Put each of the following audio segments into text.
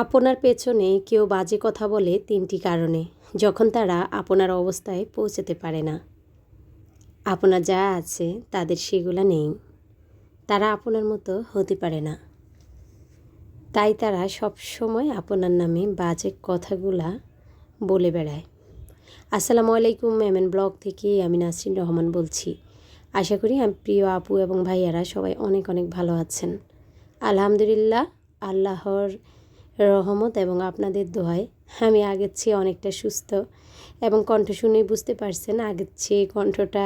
আপনার পেছনে কেউ বাজে কথা বলে তিনটি কারণে, যখন তারা আপনার অবস্থায় পৌঁছাতে পারে না। আপনার যা আছে তাদের সেগুলা নেই। তারা আপনার মতো হতে পারে না। তাই তারা সব সময় আপনার নামে বাজে কথাগুলা বলে বেড়ায়। আসসালামু আলাইকুম, এমএন ব্লগ থেকে আমি নাসরিন রহমান বলছি। আশা করি আমি প্রিয় আপু এবং ভাইয়ারা সবাই অনেক অনেক ভালো আছেন। আলহামদুলিল্লাহ, আল্লাহর রহমত এবং আপনাদের দোহায় আমি আগের চেয়ে অনেকটা সুস্থ এবং কণ্ঠ শুনেই বুঝতে পারছেন আগের চেয়ে কণ্ঠটা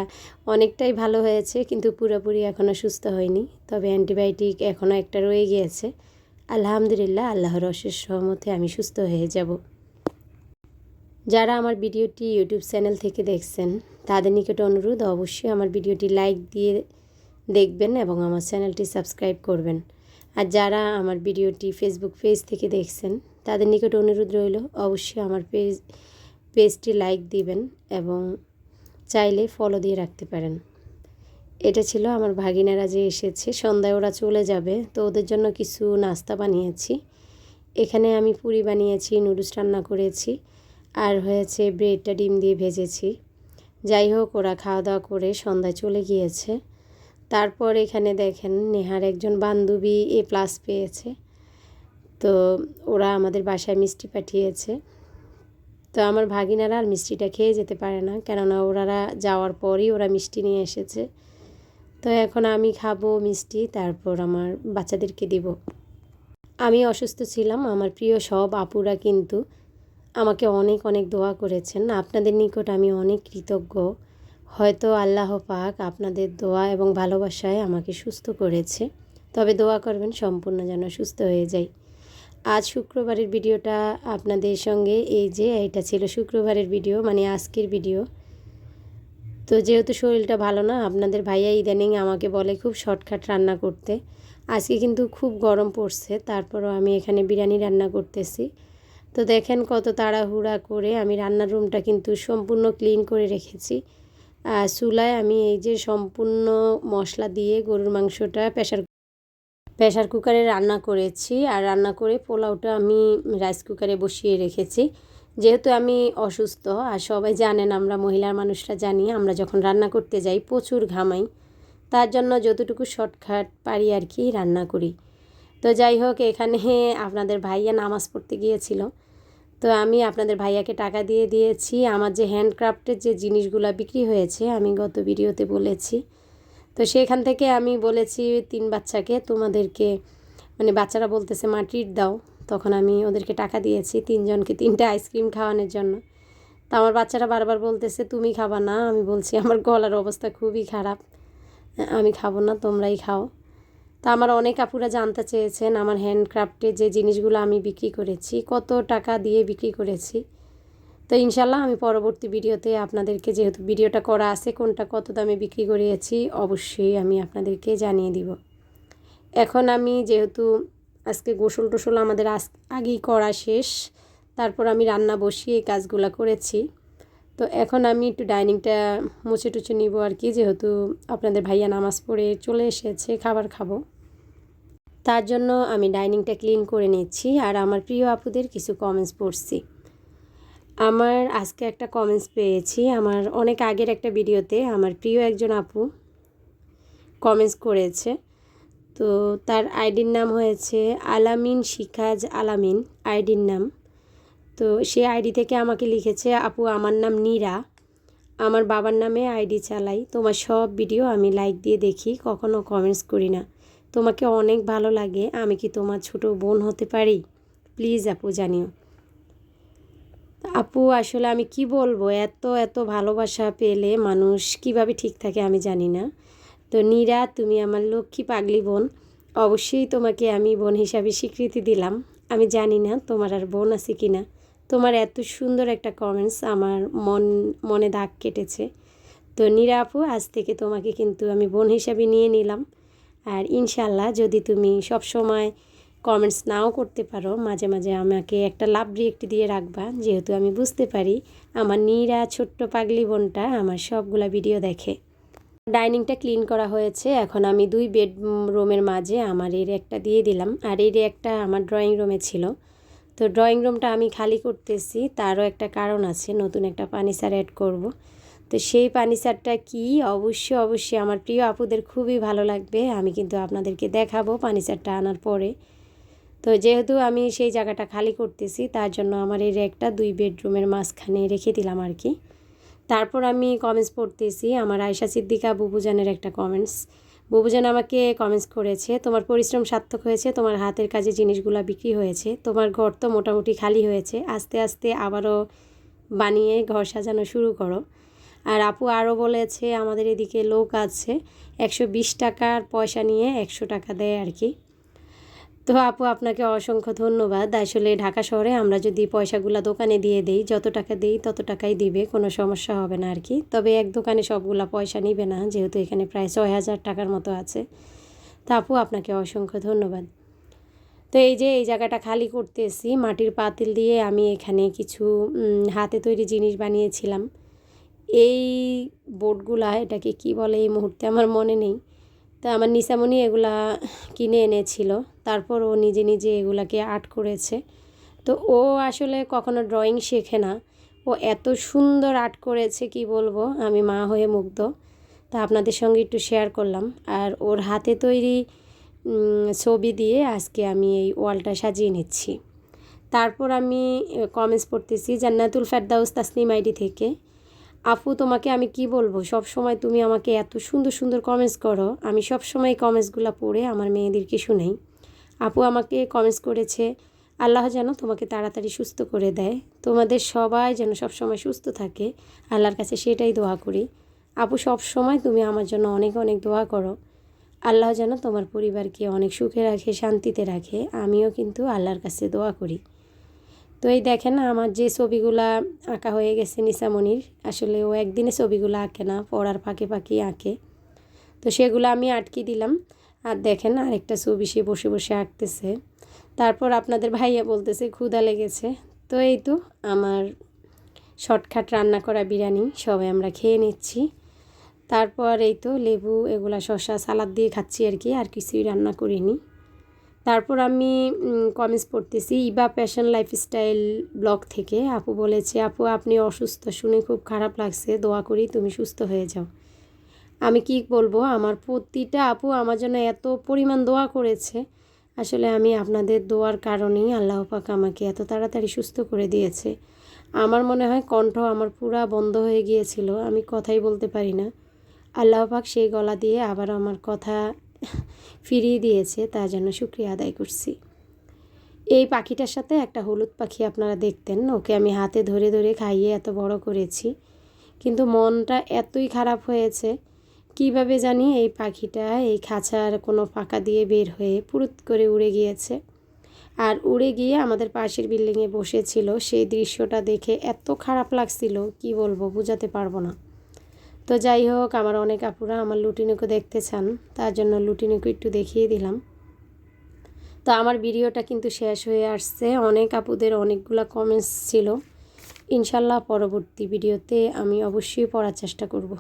অনেকটাই ভালো হয়েছে, কিন্তু পুরোপুরি এখনও সুস্থ হয়নি। তবে অ্যান্টিবায়োটিক এখনও একটা রয়ে গিয়েছে। আলহামদুলিল্লাহ, আল্লাহর অশেষ সহমতে আমি সুস্থ হয়ে যাব। যারা আমার ভিডিওটি ইউটিউব চ্যানেল থেকে দেখছেন, তাদের নিকট অনুরোধ, অবশ্যই আমার ভিডিওটি লাইক দিয়ে দেখবেন এবং আমার চ্যানেলটি সাবস্ক্রাইব করবেন। আর যারা আমার ভিডিওটি ফেসবুক পেজ থেকে দেখছেন, তাদের নিকট অনুরোধ রইল, অবশ্যই আমার পেজ পেজটি লাইক দিবেন এবং চাইলে ফলো দিয়ে রাখতে পারেন। এটা ছিল আমার ভাগিনারা যে এসেছে, সন্ধ্যায় ওরা চলে যাবে, তো ওদের জন্য কিছু নাস্তা বানিয়েছি। এখানে আমি পুরি বানিয়েছি, নুডলস রান্না করেছি, আর হয়েছে ব্রেডটা ডিম দিয়ে ভেজেছি। যাই হোক, ওরা খাওয়া দাওয়া করে সন্ধ্যায় চলে গিয়েছে। তারপর এখানে দেখেন নেহার একজন বান্ধবী এ প্লাস পেয়েছে। তো ওরা আমাদের বাসায় মিষ্টি পাঠিয়েছে। তো আমার ভাগিনারা আর মিষ্টিটা খেয়ে যেতে পারে না, কেননা ওরা যাওয়ার পরই ওরা মিষ্টি নিয়ে এসেছে। তো এখন আমি খাব মিষ্টি, তারপর আমার বাচ্চাদেরকে দিব। আমি অসুস্থ ছিলাম, আমার প্রিয় সব আপুরা কিন্তু আমাকে অনেক অনেক দোয়া করেছেন। আপনাদের নিকট আমি অনেক কৃতজ্ঞ। হয়তো আল্লাহ পাক আপনাদের দোয়া এবং ভালোবাসায় আমাকে সুস্থ করেছে। তবে দোয়া করবেন সম্পূর্ণ যেন সুস্থ হয়ে যাই। আজ শুক্রবারের ভিডিওটা আপনাদের সঙ্গে এই যে, এটা ছিল শুক্রবারের ভিডিও মানে আজকের ভিডিও। তো যেহেতু শরীরটা ভালো না, আপনাদের ভাইয়া ইদানিং আমাকে বলে খুব শর্টকাট রান্না করতে। আজকে কিন্তু খুব গরম পড়ছে, তারপরও আমি এখানে বিরিয়ানি রান্না করতেছি। তো দেখেন কত তাড়াহুড়া করে আমি রান্নার রুমটা কিন্তু সম্পূর্ণ ক্লিন করে রেখেছি। চুলায় আমি এই যে সম্পূর্ণ মশলা দিয়ে গরুর মাংসটা প্রেশার প্রেশার কুকারে রান্না করেছি। আর রান্না করে পোলাওটা আমি রাইস কুকারে বসিয়ে রেখেছি। যেহেতু আমি অসুস্থ, আর সবাই জানেন, আমরা মহিলার মানুষরা জানি, আমরা যখন রান্না করতে যাই প্রচুর ঘামাই। তার জন্য যতটুকু শর্টকাট পারি আর কি রান্না করি। তো যাই হোক, এখানে আপনাদের ভাইয়া নামাজ পড়তে গিয়েছিল। তো আমি আপনাদের ভাইয়াকে টাকা দিয়ে দিয়েছি। আমার যে হ্যান্ডক্রাফটের যে জিনিসগুলো বিক্রি হয়েছে, আমি গত ভিডিওতে বলেছি। তো সেখান থেকে আমি বলেছি তিন বাচ্চাকে, তোমাদেরকে মানে বাচ্চারা বলতেছে মাটির দাও। তখন আমি ওদেরকে টাকা দিয়েছি তিনজনকে তিনটে আইসক্রিম খাওয়ানোর জন্য। তো আমার বাচ্চারা বারবার বলতেছে, তুমি খাবা না। আমি বলছি, আমার গলার অবস্থা খুবই খারাপ। আমি খাব না, তোমরাই খাও। তা আমার অনেক আপুরা জানতে চেয়েছেন আমার হ্যান্ডক্রাফটের যে জিনিসগুলো আমি বিক্রি করেছি, কত টাকা দিয়ে বিক্রি করেছি। তো ইনশাল্লাহ আমি পরবর্তী ভিডিওতে আপনাদেরকে যেহেতু ভিডিওটা করা আছে কোনটা কত দামে বিক্রি করিয়েছি অবশ্যই আমি আপনাদেরকে জানিয়ে দিব। এখন আমি যেহেতু আজকে গোসল টোসল আমাদের আজ আগেই করা শেষ, তারপর আমি রান্না বসিয়ে এই কাজগুলো করেছি। তো এখন আমি একটু ডাইনিংটা মুছে টুচে নিব আর কি, যেহেতু আপনাদের ভাইয়া নামাজ পড়ে চলে এসেছে, খাবার খাব। তার জন্য আমি ডাইনিংটা ক্লিন করে নিচ্ছি আর আমার প্রিয় আপুদের কিছু কমেন্টস পড়ছি। আমার আজকে একটা কমেন্টস পেয়েছি, আমার অনেক আগের একটা ভিডিওতে আমার প্রিয় একজন আপু কমেন্টস করেছে। তো তার আইডির নাম হয়েছে আলামিন শিখাজ আলামিন, আইডির নাম। তো সে আইডি থেকে আমাকে লিখেছে, আপু, আমার নাম নীরা। আমার বাবার নামে আইডি চালাই। তোমার সব ভিডিও আমি লাইক দিয়ে দেখি, কখনো কমেন্টস করি না। তোমাকে অনেক ভালো লাগে। আমি কি তোমার ছোট বোন হতে পারি? প্লিজ আপু, জানিও। আপু, আসলে আমি কি বলব? এত এত ভালোবাসা পেলে মানুষ কীভাবে ঠিক থাকে আমি জানি না। তো নীরা, তুমি আমার লক্ষ্মী পাগলি বোন। অবশ্যই তোমাকে আমি বোন হিসাবে স্বীকৃতি দিলাম। আমি জানি না তোমার আর বোন আছে কি না তোমার এত সুন্দর একটা কমেন্টস আমার মন, মনে দাগ কেটেছে। তো নীরা আপু, আজ থেকে তোমাকে কিন্তু আমি বোন হিসাবে নিয়ে নিলাম। আর ইনশাল্লাহ যদি তুমি সব সময় কমেন্টস নাও করতে পারো, মাঝে মাঝে আমাকে একটা লাভ রিয়েক্ট দিয়ে রাখবা। যেহেতু আমি বুঝতে পারি আমার নীরা ছোট্ট পাগলি বোনটা আমার সবগুলা ভিডিও দেখে। ডাইনিংটা ক্লিন করা হয়েছে। এখন আমি দুই বেড রুমের মাঝে আমার এর একটা দিয়ে দিলাম। আর এর একটা আমার ড্রয়িং রুমে ছিল। তো ড্রয়িং রুমটা আমি খালি করতেছি, তারও একটা কারণ আছে, নতুন একটা পানিসার অ্যাড করব। তো সেই পানিসারটা কি? অবশ্যই অবশ্যই আমার প্রিয় আপুদের খুবই ভালো লাগবে, আমি কিন্তু আপনাদেরকে দেখাবো পানিসারটা আনার পরে। তো যেহেতু আমি সেই জায়গাটা খালি করতেছি, তার জন্য আমার এই র্যাকটা দুই বেডরুমের মাঝখানে রেখে দিলাম আর কি। তারপর আমি কমেন্টস পড়তেছি, আমার আয়সা সিদ্দিকা বুবুজানের একটা কমেন্টস বুবুজান আমাকে কমেন্টস করেছে, তোমার পরিশ্রম সার্থক হয়েছে, তোমার হাতের কাজে জিনিসগুলো বিক্রি হয়েছে, তোমার ঘর তো মোটামুটি খালি হয়েছে, আস্তে আস্তে আবারও বানিয়ে ঘর সাজানো শুরু করো। আর আপু আরও বলেছে, আমাদের এদিকে লোক আছে, একশো বিশ টাকার পয়সা নিয়ে একশো টাকা দেয় আর কি। তো আপু, আপনাকে অসংখ্য ধন্যবাদ। আসলে ঢাকা শহরে আমরা যদি পয়সাগুলো দোকানে দিয়ে দিই, যত টাকা দিই তত টাকাই দিবে, কোনো সমস্যা হবে না আর কি তবে এক দোকানে সবগুলা পয়সা নিবে না, যেহেতু এখানে প্রায় ছয় হাজার টাকার মতো আছে। তো আপু, আপনাকে অসংখ্য ধন্যবাদ। তো এই যে এই জায়গাটা খালি করতেছি, মাটির পাতিল দিয়ে আমি এখানে কিছু হাতে তৈরি জিনিস বানিয়েছিলাম। এই বোর্ডগুলা এটাকে কি বলে এই মুহূর্তে আমার মনে নেই। তা আমার নিসামণি এগুলা কিনে এনেছিল। তারপর ও নিজে নিজে এগুলাকে আর্ট করেছে। তো ও আসলে কখনো ড্রয়িং শেখে না। ও এত সুন্দর আর্ট করেছে, কি বলব? আমি মা হয়ে মুগ্ধ। তা আপনাদের সঙ্গে একটু শেয়ার করলাম। আর ওর হাতে তৈরি ছবি দিয়ে আজকে আমি এই ওয়ালটা সাজিয়ে নিচ্ছি। তারপর আমি কমেন্টস পড়তেছি, জান্নাতুল ফেরদাউস তাসনিম আইডি থেকে। আপু, তোমাকে আমি কি বলব? সব সময় তুমি আমাকে এত সুন্দর সুন্দর কমেন্টস করো। আমি সব সময় কমেন্টসগুলো পড়ে আমার মেয়েদেরকে শুনাই। আপু আমাকে কমেন্টস করেছে, আল্লাহ যেন তোমাকে তাড়াতাড়ি সুস্থ করে দেয়। তোমাদের সবাই যেন সব সময় সুস্থ থাকে, আল্লাহর কাছে সেটাই দোয়া করি। আপু সব সময় তুমি আমার জন্য অনেক অনেক দোয়া করো। আল্লাহ যেন তোমার পরিবারকে অনেক সুখে রাখে, শান্তিতে রাখে, আমিও কিন্তু আল্লাহর কাছে দোয়া করি। তো এই দেখেন আমার যে ছবিগুলা আঁকা হয়ে গেছে নিসামণির আসলে ও একদিনে ছবিগুলো আঁকে না, পড়ার ফাঁকে ফাঁকে আঁকে। তো সেগুলো আমি আটকে দিলাম। আর দেখেন আরেকটা ছবি সে বসে বসে আঁকতেছে তারপর আপনাদের ভাইয়া বলতেছে ক্ষুদা লেগেছে। তো এই তো আমার শর্টকাট রান্না করা বিরিয়ানি সবাই আমরা খেয়ে নিচ্ছি। তারপর এই তো লেবু, এগুলা শসা, সালাদ দিয়ে খাচ্ছি আর কি, আর কিছুই রান্না করিনি। তারপর আমি কমেন্টস পড়তেছি, ইবা প্যাশন লাইফস্টাইল ব্লগ থেকে, আপু বলেছে, আপু, আপনি অসুস্থ শুনে খুব খারাপ লাগছে, দোয়া করি তুমি সুস্থ হয়ে যাও। আমি কি বলব? আমার প্রতিটা আপু আমার জন্য এত পরিমাণ দোয়া করেছে। আসলে আমি আপনাদের দোয়ার কারণেই আল্লাহ পাক আমাকে এত তাড়াতাড়ি সুস্থ করে দিয়েছে। আমার মনে হয় কণ্ঠ আমার পুরা বন্ধ হয়ে গিয়েছিল, আমি কথাই বলতে পারি না। আল্লাহ পাক সেই গলা দিয়ে আবার আমার কথা ফিরিয়ে দিয়েছে তার জন্য শুক্রিয়া আদায় করছি। এই পাখিটার সাথে একটা হলুদ পাখি আপনারা দেখতেন, ওকে আমি হাতে ধরে ধরে খাইয়ে এত বড় করেছি। কিন্তু মনটা এতই খারাপ হয়েছে কীভাবে জানি এই পাখিটা এই খাঁচার কোনো ফাঁকা দিয়ে বের হয়ে পুরুত করে উড়ে গিয়েছে। আর উড়ে গিয়ে আমাদের পাশের বিল্ডিংয়ে বসেছিল, সেই দৃশ্যটা দেখে এত খারাপ লাগছিল, কি বলব, বোঝাতে পারব না। তো যাই হোক, আমার অনেক আপুরা আমার লুটিনুকু দেখতে চান, তার জন্য লুটিনুকু একটু দেখিয়ে দিলাম। তো আমার ভিডিওটা কিন্তু শেষ হয়ে আসছে। অনেক আপুদের অনেকগুলো কমেন্টস ছিল। ইনশাল্লাহ পরবর্তী ভিডিওতে আমি অবশ্যই পড়ার চেষ্টা করব।